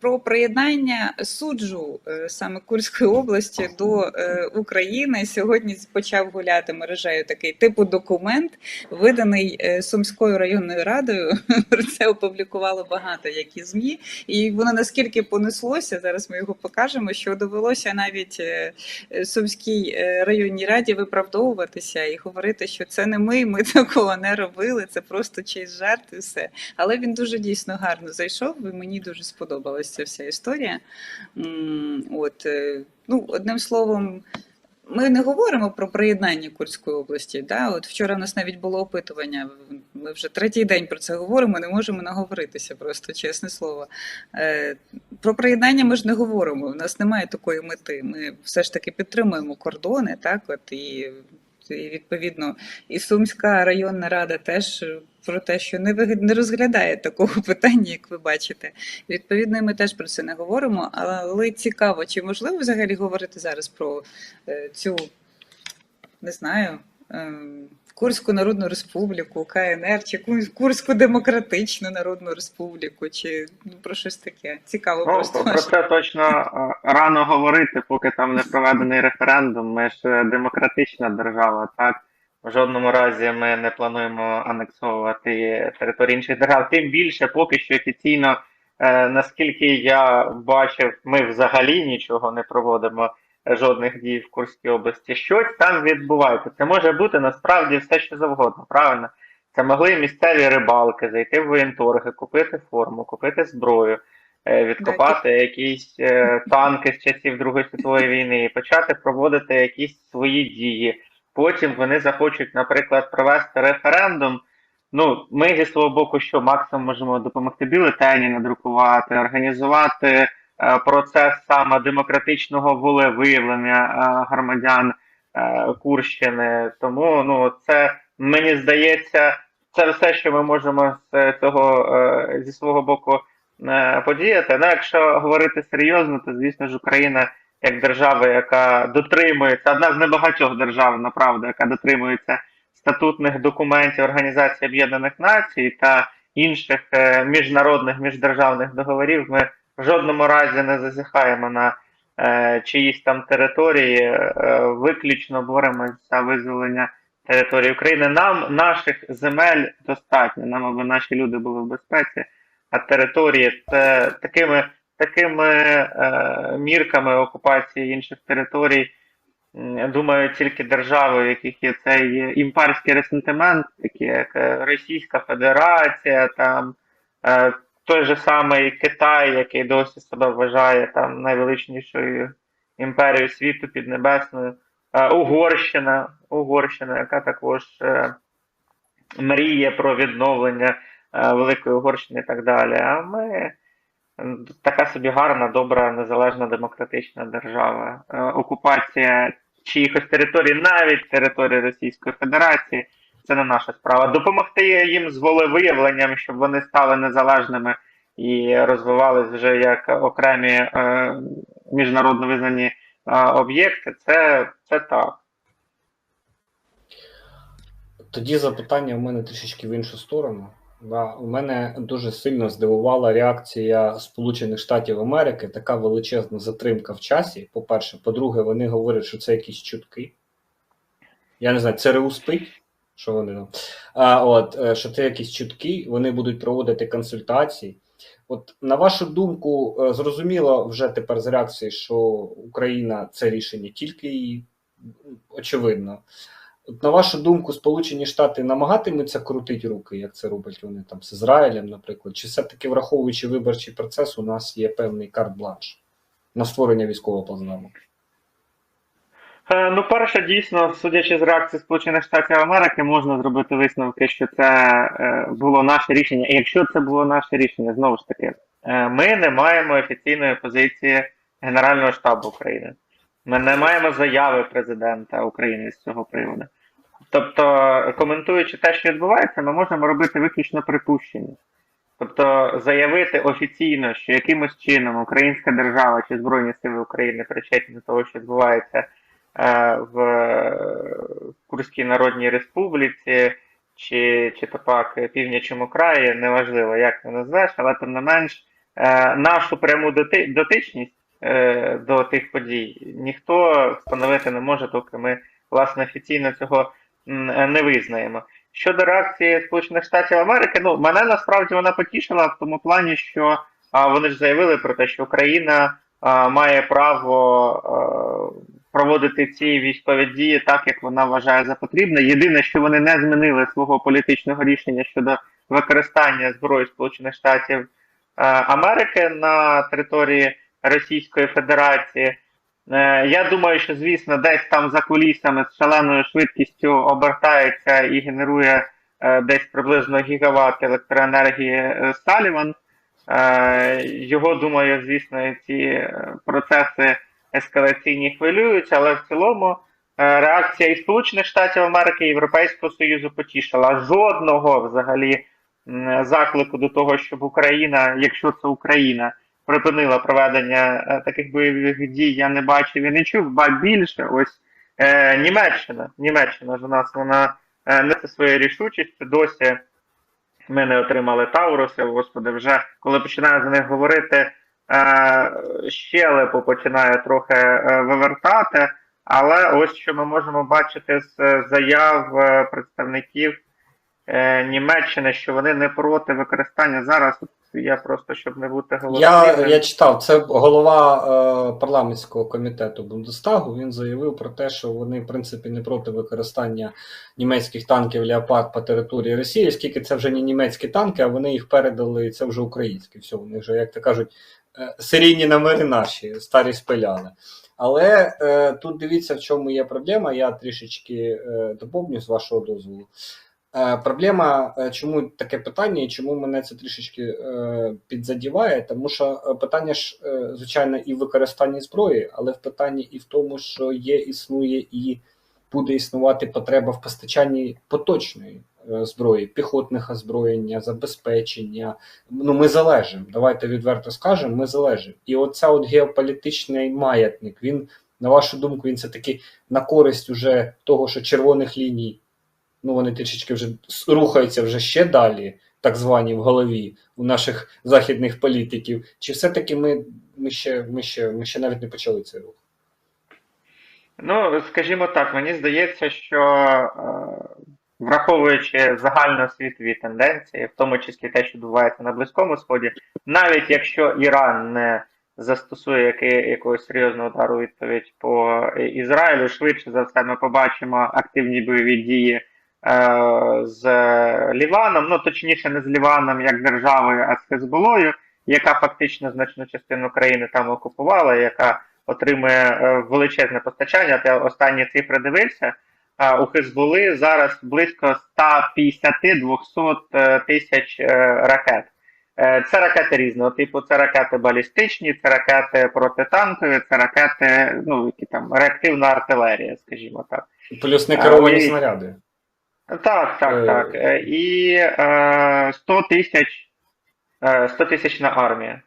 про приєднання суджу е, саме Курської області до е, України сьогодні почав гуляти мережею такий типу документ, виданий е, Сумською районною радою. Про це опублікувало багато які змі, і воно наскільки понеслося. Зараз ми його покажемо. Що довелося навіть Сумській районній раді виправдовуватися і говорити, що це не ми, ми такого не робили. Це просто чийсь жарт і все. Але він дуже дійсно гарно зайшов, і мені дуже сподобалась ця вся історія. От, е, ну, одним словом, ми не говоримо про приєднання Курської області. Да? От вчора в нас навіть було опитування. Ми вже третій день про це говоримо, не можемо наговоритися, просто чесне слово. Е, Про приєднання ми ж не говоримо. У нас немає такої мети. Ми все ж таки підтримуємо кордони, так от і. І відповідно, і Сумська районна рада теж про те, що не не розглядає такого питання, як ви бачите. Відповідно, ми теж про це не говоримо. Але цікаво, чи можливо взагалі говорити зараз про е, цю, не знаю, е, Курську Народну Республіку, КНР, чи Курську Демократичну Народну Республіку, чи ну, про щось таке. Цікаво Ну, просто. про це точно е, рано говорити, поки там не проведений референдум. Ми ж е, демократична держава, так? В жодному разі ми не плануємо анексовувати території інших держав. Тим більше, поки що офіційно, е, наскільки я бачив, ми взагалі нічого не проводимо, жодних дій в Курській області. Щось там відбувається. Це може бути насправді все, що завгодно, правильно? Це могли місцеві рибалки зайти в воєнторги, купити форму, купити зброю, е, відкопати якісь е, танки з часів Другої світової війни і почати проводити якісь свої дії. Потім вони захочуть, наприклад, провести референдум. Ну, ми зі свого боку, що максимум можемо допомогти бюлетені надрукувати, організувати е, процес саме демократичного волевиявлення е, громадян е, Курщини. Тому ну, це мені здається, це все, що ми можемо з цього е, зі свого боку е, подіяти. Ну, якщо говорити серйозно, то звісно ж Україна як держава, яка дотримується, одна з небагатьох держав, направду, яка дотримується статутних документів Організації Об'єднаних Націй та інших е, міжнародних міждержавних договорів, ми в жодному разі не зазіхаємо на е, чиїсь там території, е, виключно боремося за визволення території України. Нам наших земель достатньо, нам аби наші люди були в безпеці, а території це такими такими е, мірками окупації інших територій. Думаю, тільки держави, в яких є цей імперський ресентимент, такі як е, Російська Федерація, там е, той же самий Китай, який досі себе вважає там найвеличнішою імперією світу піднебесною, Угорщина, Угорщина, яка також мріє про відновлення Великої Угорщини і так далі. А ми така собі гарна, добра, незалежна демократична держава. Е, Окупація чиїхось територій, навіть території Російської Федерації, це не наша справа. Допомогти їм з волевиявленням, щоб вони стали незалежними і розвивались вже як окремі е, міжнародно визнані е, об'єкти, це, це так. Тоді запитання у мене трішечки в іншу сторону. Да, у мене дуже сильно здивувала реакція Сполучених Штатів Америки, така величезна затримка в часі. По-перше, по-друге, вони говорять, що це якісь чутки. Я не знаю, ЦРУ спить, що вони там. А, от, е, що це якісь чутки, вони будуть проводити консультації. От, на вашу думку, е, зрозуміло вже тепер з реакції, що Україна це рішення тільки її, очевидно. От, на вашу думку, Сполучені Штати намагатимуться крутити руки, як це роблять вони там з Ізраїлем, наприклад, чи все-таки враховуючи виборчий процес, у нас є певний карт-бланш на створення військового плацдарму? Е, Ну, перше, дійсно, судячи з реакції Сполучених Штатів Америки, можна зробити висновки, що це е, було наше рішення. І якщо це було наше рішення, знову ж таки, е, ми не маємо офіційної позиції Генерального штабу України. Ми не маємо заяви президента України з цього приводу. Тобто, коментуючи те, що відбувається, ми можемо робити виключно припущення. Тобто заявити офіційно, що якимось чином Українська держава чи Збройні Сили України причетні до того, що відбувається е, в Курській Народній Республіці, чи, чи то пак Північному краї, неважливо, як ти назвеш, але тим не менш, Е, нашу пряму доти- дотичність е, до тих подій ніхто встановити не може, доки ми власне офіційно цього не визнаємо. Щодо реакції Сполучених Штатів Америки, ну мене насправді вона потішила в тому плані, що а, вони ж заявили про те, що Україна а, має право а, проводити ці військові дії так, як вона вважає за потрібне. Єдине, що вони не змінили свого політичного рішення щодо використання зброї Сполучених Штатів е, Америки на території Російської Федерації. Е, Я думаю, що звісно, десь там за кулісами з шаленою швидкістю обертається і генерує е, десь приблизно гігават електроенергії Саліван. Е, Його думаю, звісно, ці процеси ескалаційні хвилюють, але в цілому реакція і Сполучених Штатів Америки, і Європейського Союзу потішила. Жодного взагалі заклику до того, щоб Україна, якщо це Україна, припинила проведення е, таких бойових дій, я не бачив і не чув, ба більше, ось е, Німеччина. Німеччина ж у нас вона е, несе своєю рішучістю. Досі ми не отримали Тауруси, господи, вже коли починаю за них говорити, е, щелепу починає трохи е, вивертати. Але ось що ми можемо бачити з заяв представників Німеччини, що вони не проти використання зараз. Я просто щоб не бути Я, я читав, це голова е, парламентського комітету Бундестагу. Він заявив про те, що вони, в принципі, не проти використання німецьких танків Леопард по території Росії, оскільки це вже не німецькі танки, а вони їх передали, і це вже українські. Все, вони вже, як то кажуть, е, серійні номери наші, старі спиляли. Але е, тут дивіться, в чому є проблема. Я трішечки е, доповню з вашого дозволу. Е, Проблема, е, чому таке питання і чому мене це трішечки е, підзадіває, тому що питання ж, звичайно, і в використанні зброї, але в питанні і в тому, що є, існує і буде існувати потреба в постачанні поточної зброї, піхотних озброєння, забезпечення. Ну, ми залежимо. Давайте відверто скажемо, ми залежимо. І оця от геополітичний маятник, він, на вашу думку, він це таки на користь уже того, що червоних ліній ну вони трішечки вже рухаються вже ще далі, так звані в голові у наших західних політиків. Чи все-таки ми, ми, ще, ми, ще, ми ще навіть не почали цей рух? Ну, скажімо так, мені здається, що е, враховуючи загальноосвітові тенденції, в тому числі те, що відбувається на Близькому Сході, навіть якщо Іран не застосує який, якогось серйозного удару відповідь по Ізраїлю, швидше за все ми побачимо активні бойові дії е, з Ліваном, ну точніше, не з Ліваном як державою, а з Хезболою, яка фактично значну частину країни там окупувала, яка отримує е, величезне постачання. Я останні цифри дивився. А у Хезболи зараз близько 150-200 е, тисяч е, ракет. Е, Це ракети різного типу, це ракети балістичні, це ракети протитанкові, це ракети, ну які там реактивна артилерія, скажімо так. Плюс не А, керовані уявіть. снаряди. Так, так, Е. так. Е, І е, 100 тисяч е, 100 тисячна армія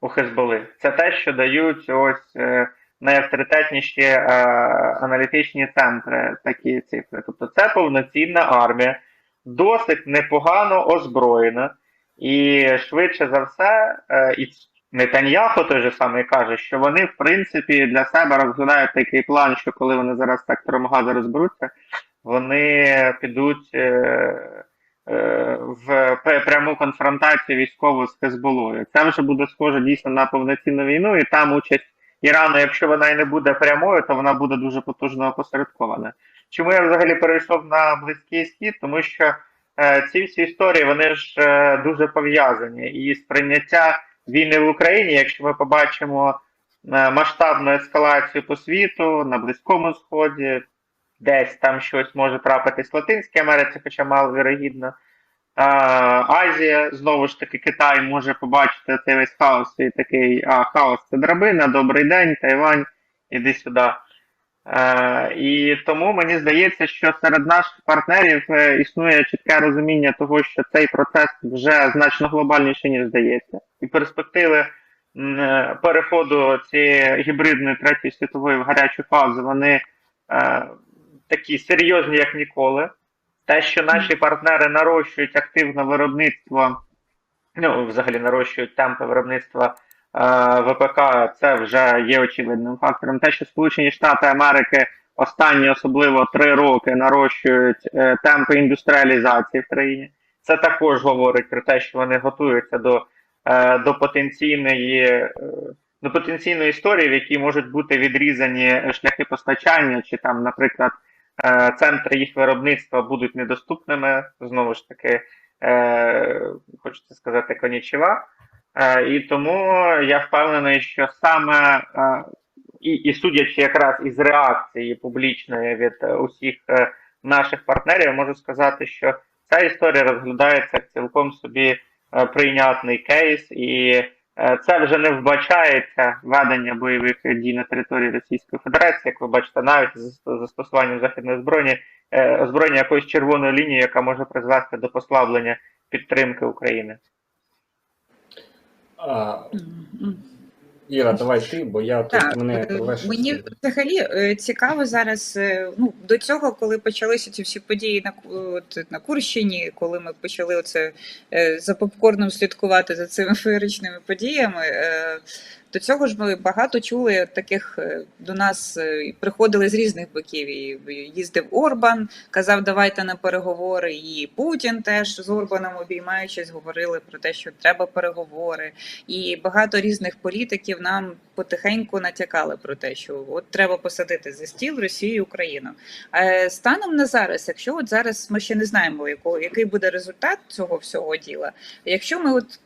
у Хезболи. Це те, що дають ось е, найавторитетніші е, аналітичні центри такі цифри. Тобто це повноцінна армія, досить непогано озброєна, і швидше за все, е, і Нетаньяху той же самий каже, що вони, в принципі, для себе розглядають такий план, що коли вони зараз з сектором розберуться, вони підуть е, е, в пряму конфронтацію військову з Хезболою. Це вже буде схоже дійсно на повноцінну війну, і там участь Ірану, якщо вона і не буде прямою, то вона буде дуже потужно опосередкована. Чому я взагалі перейшов на Близький Схід? Тому що е, ці всі історії вони ж е, дуже пов'язані. І сприйняття війни в Україні, якщо ми побачимо е, масштабну ескалацію по світу на Близькому Сході, десь там щось може трапитись в Латинській Америці, хоча мало вірогідно. Азія, знову ж таки, Китай може побачити цей весь хаос і такий, а хаос це драбина, добрий день, Тайвань, іди сюди. Е, і тому мені здається, що серед наших партнерів е, існує чітке розуміння того, що цей процес вже значно глобальніший, ніж здається. І перспективи е, переходу цієї гібридної третьої світової в гарячу фазу, вони е, такі серйозні, як ніколи. Те, що наші партнери нарощують активне виробництво ну, взагалі нарощують темпи виробництва е, ВПК, це вже є очевидним фактором. Те, що Сполучені Штати Америки останні особливо три роки нарощують е, темпи індустріалізації в країні, це також говорить про те, що вони готуються до, е, до потенційної. е, До потенційної історії, в якій можуть бути відрізані шляхи постачання, чи там, наприклад, центри їх виробництва будуть недоступними. Знову ж таки, е, хочеться сказати, конічева. Е, і тому я впевнений, що саме е, і, і судячи якраз із реакції публічної від е, усіх е, наших партнерів, можу сказати, що ця історія розглядається як цілком собі е, прийнятний кейс, і е, це вже не вбачається ведення бойових дій на території Російської Федерації, як ви бачите, навіть з застосуванням західної зброї, е, озброєння якоїсь червоної лінії, яка може призвести до послаблення підтримки України. Іра, давай ти, бо я тут Так, мене е, мені взагалі е, цікаво зараз. е, Ну до цього, коли почалися ці всі події на от, на Курщині, коли ми почали оце е, за попкорном слідкувати за цими феєричними подіями. Е, До цього ж ми багато чули таких е, до нас е, приходили з різних боків. І їздив Орбан, казав, давайте на переговори. І Путін теж з Орбаном обіймаючись, говорили про те, що треба переговори. І багато різних політиків нам потихеньку натякали про те, що от треба посадити за стіл Росію і Україну. Е, Станом на зараз, якщо от зараз ми ще не знаємо, якого який буде результат цього всього діла, якщо ми от.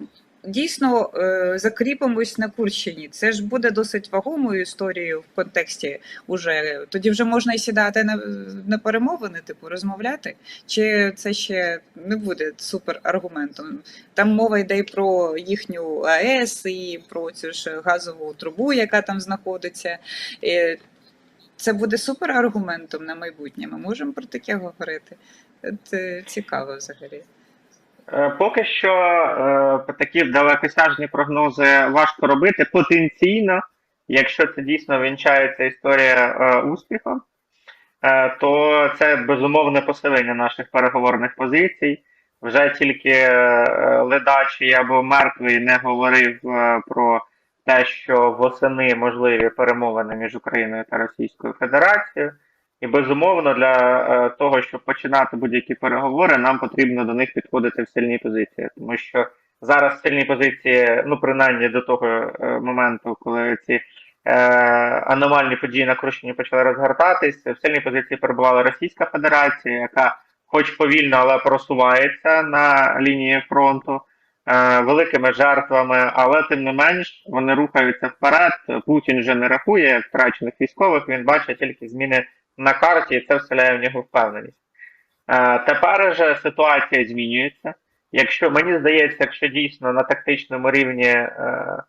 Дійсно е, закріпимось на Курщині. Це ж буде досить вагомою історією в контексті уже. Тоді вже можна і сідати на, на перемовини, типу розмовляти. Чи це ще не буде супер аргументом? Там мова йде і про їхню АЕС, і про цю ж газову трубу, яка там знаходиться. Це буде супер аргументом на майбутнє. Ми можемо про таке говорити. Це цікаво взагалі. Е, Поки що е, такі далекосяжні прогнози важко робити. Потенційно, якщо це дійсно вінчається історія е, успіхом, е, то це безумовне посилення наших переговорних позицій. Вже тільки ледачий або мертвий не говорив про те, що восени можливі перемовини між Україною та Російською Федерацією. І безумовно, для е, того, щоб починати будь-які переговори, нам потрібно до них підходити в сильній позиції, тому що зараз сильні позиції, ну принаймні до того е, моменту, коли ці е, аномальні події на Курщині почали розгортатись, в сильній позиції перебувала Російська Федерація, яка, хоч повільно, але просувається на лінії фронту. е, Великими жертвами, але тим не менш вони рухаються вперед. Путін вже не рахує втрачених військових. Він бачить тільки зміни на карті, і це вселяє в нього впевненість. Е, тепер же ситуація змінюється. Якщо мені здається, якщо дійсно на тактичному рівні, е,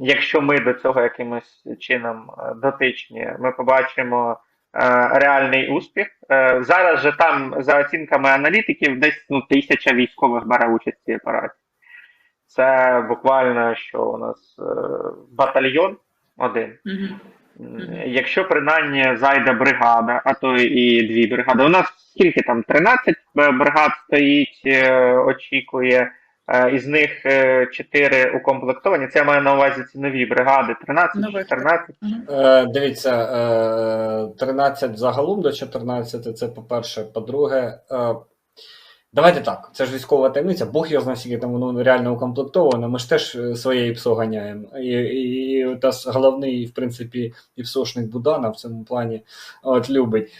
якщо ми до цього якимось чином е, дотичні, ми побачимо реальний успіх. Зараз же там, за оцінками аналітиків, десь ну, тисяча військових бере участь в цій операції. Це буквально що у нас батальйон один. Угу. М, Якщо принаймні зайде бригада, а то і дві бригади. У нас скільки там 13 бригад стоїть, е, очікує, е, із них 4 укомплектовані. Це я маю на увазі ці нові бригади, 13, Нових, 14. Е, дивіться, е, 13 загалом до 14, це по-перше. По-друге, е, давайте так, це ж військова таємниця, Бог його знає, скільки там воно реально укомплектовано. Ми ж теж е, своє ІПСО ганяємо. І, і, і та головний, в принципі, ІПСОшник Будана в цьому плані от, любить.